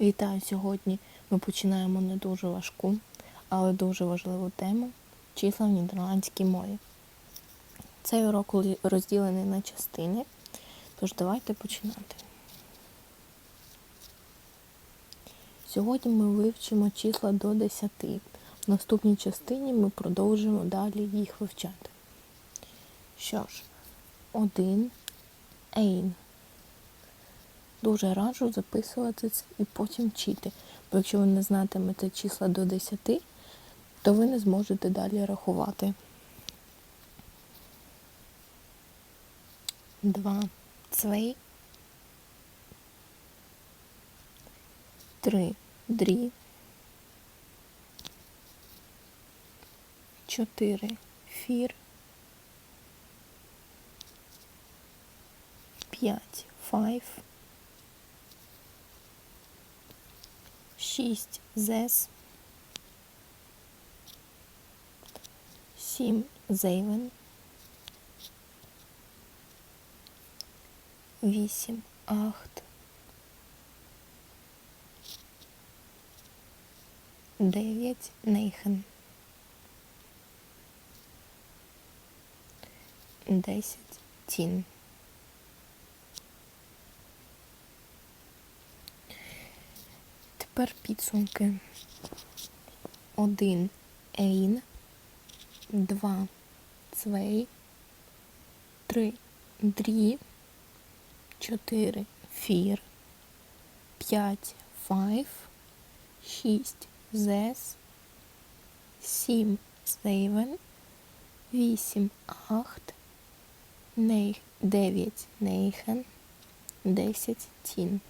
Вітаю сьогодні. Ми починаємо не дуже важку, але дуже важливу тему числа в нідерландській мові. Цей урок розділений на частини, тож давайте починати. Сьогодні ми вивчимо числа до 10. В наступній частині ми продовжимо далі їх вивчати. Що ж, 1, Ейн. Дуже раджу записувати це і потім вчити. Бо якщо ви не знатимете числа до 10, то ви не зможете далі рахувати. 2. Цвей. 3. Дрі. 4. Фір. 5. Файв. 6 зес, 7 зейвен, 8 ахт, 9 нейхен, 10 тін. Тепер підсумки. 1 Ейн, 2 Цвей, 3 Дрі, 4 Фір, 5 Файв, 6 Зес, 7 Зейвен, 8 Ахт, 9 Нейхен, 10 Тін.